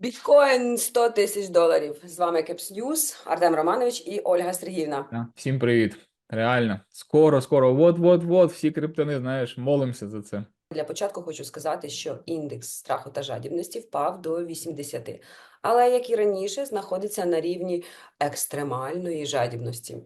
Біткоін 100 тисяч доларів. З вами Кепс Ньюс, Артем Романович і Ольга Сергіївна. Всім привіт. Реально. Скоро, скоро, вот-вот-вот, всі криптони, знаєш, молимося за це. Для початку хочу сказати, що індекс страху та жадібності впав до 80, але, як і раніше, знаходиться на рівні екстремальної жадібності.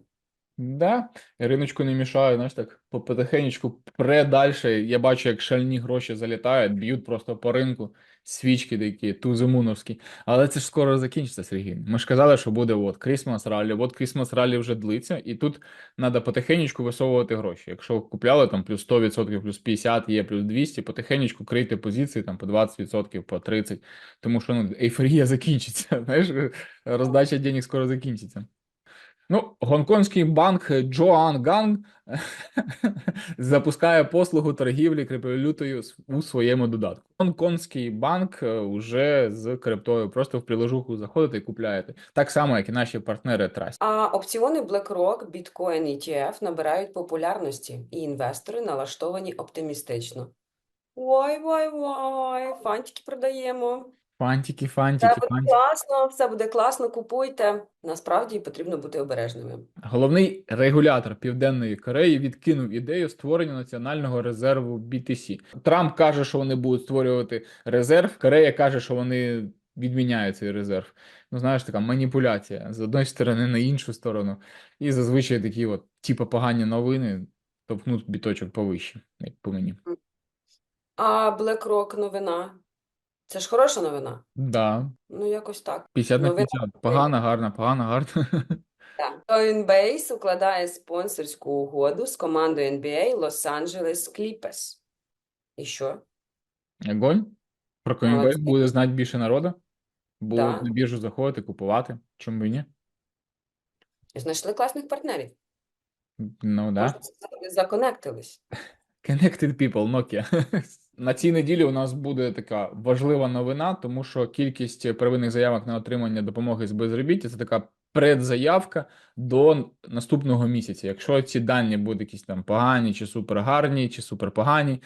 Да, риночку не мішає, знаєш, так по- потихенечку пре дальше. Я бачу, як шальні гроші залітають, б'ють просто по ринку, свічки такі, тузимуновські. Але це ж скоро закінчиться, Сергій. Ми ж казали, що буде от Крісмас ралі, от Крісмас ралі вже длиться, і тут треба потихенечку висовувати гроші. Якщо купляли там плюс 100%, плюс 50, є плюс 200, потихенечку крийте позиції там по 20%, по 30%, тому що ну, ейфорія закінчиться. Знаєш, роздача денег скоро закінчиться. Ну, гонконгський банк Джоан Ганг запускає послугу торгівлі криптовалютою у своєму додатку. Гонконгський банк е, уже з криптою. Просто в приложуху заходите і купляєте. Так само, як і наші партнери Trust. А опціони BlackRock, Bitcoin ETF набирають популярності, і інвестори налаштовані оптимістично. Ой, вай, вай, фантики продаємо. Фантики, Все фантики, буде фантики. класно, все буде класно, купуйте. Насправді потрібно бути обережними. Головний регулятор Південної Кореї відкинув ідею створення національного резерву BTC. Трамп каже, що вони будуть створювати резерв. Корея каже, що вони відміняють цей резерв. Ну, знаєш, така маніпуляція з одної сторони на іншу сторону. І зазвичай такі, от, типу, погані новини товкнуть біточок повище, як по мені. А BlackRock новина. Це ж хороша новина. Да, Ну, якось так. 50 на Новина 50. Погана, гарна, погана, гарна. Так. Coinbase укладає спонсорську угоду з командою NBA Los-Angeles Clippers. І що? Огонь. Про Coinbase Молодці. буде знати більше народу. Будуть Да. на біржу заходити, купувати. Чому б і ні? Знайшли класних партнерів. Ну да. Законектились. Connected People, Nokia. На цій неділі у нас буде така важлива новина, тому що кількість первинних заявок на отримання допомоги з безробіття це така предзаявка до наступного місяця. Якщо ці дані будуть якісь там погані, чи супергарні, чи суперпогані,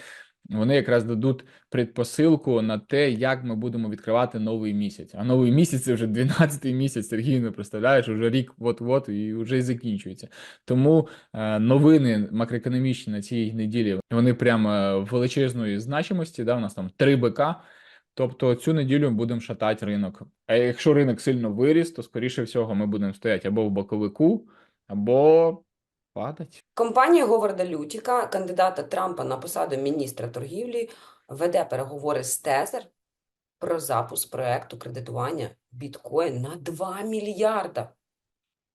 вони якраз дадуть предпосилку на те, як ми будемо відкривати новий місяць. А новий місяць це вже 12-й місяць, Сергій, не представляєш, вже рік от-от і вже й закінчується. Тому е, новини макроекономічні на цій неділі вони прямо величезної значимості. Да, у нас там 3 БК. Тобто цю неділю будемо шатати ринок. А якщо ринок сильно виріс, то скоріше всього ми будемо стояти або в боковику, або падати. Компанія Говарда Лютіка, кандидата Трампа на посаду міністра торгівлі, веде переговори з Тезер про запуск проекту кредитування біткоін на 2 мільярда.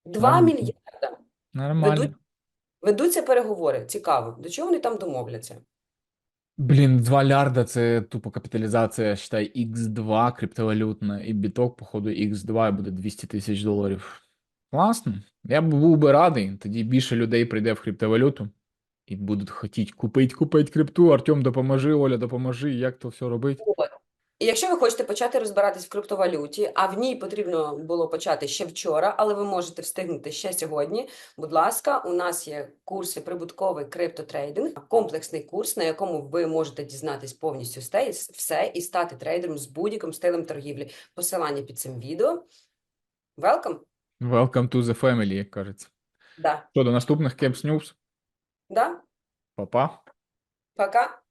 2 Нормально. мільярда. Нормально. Ведуть- Ведуться переговори. Цікаво, до чого вони там домовляться? Блін, 2 лярда це тупо капіталізація, считай, X2 криптовалютна, і біток, походу, X2 буде 200 тисяч доларів. Класно. Я був би радий, тоді більше людей прийде в криптовалюту і будуть хотіти купити, купити крипту. Артем, допоможи, Оля, допоможи, як то все робити. І якщо ви хочете почати розбиратись в криптовалюті, а в ній потрібно було почати ще вчора, але ви можете встигнути ще сьогодні. Будь ласка, у нас є курси прибутковий криптотрейдинг, комплексний курс, на якому ви можете дізнатись повністю все і стати трейдером з будь-яким стилем торгівлі. Посилання під цим відео. Welcome! Welcome to the family, як кажеться. Да. Що, до наступних Caps News? Да? Па-па. Пока!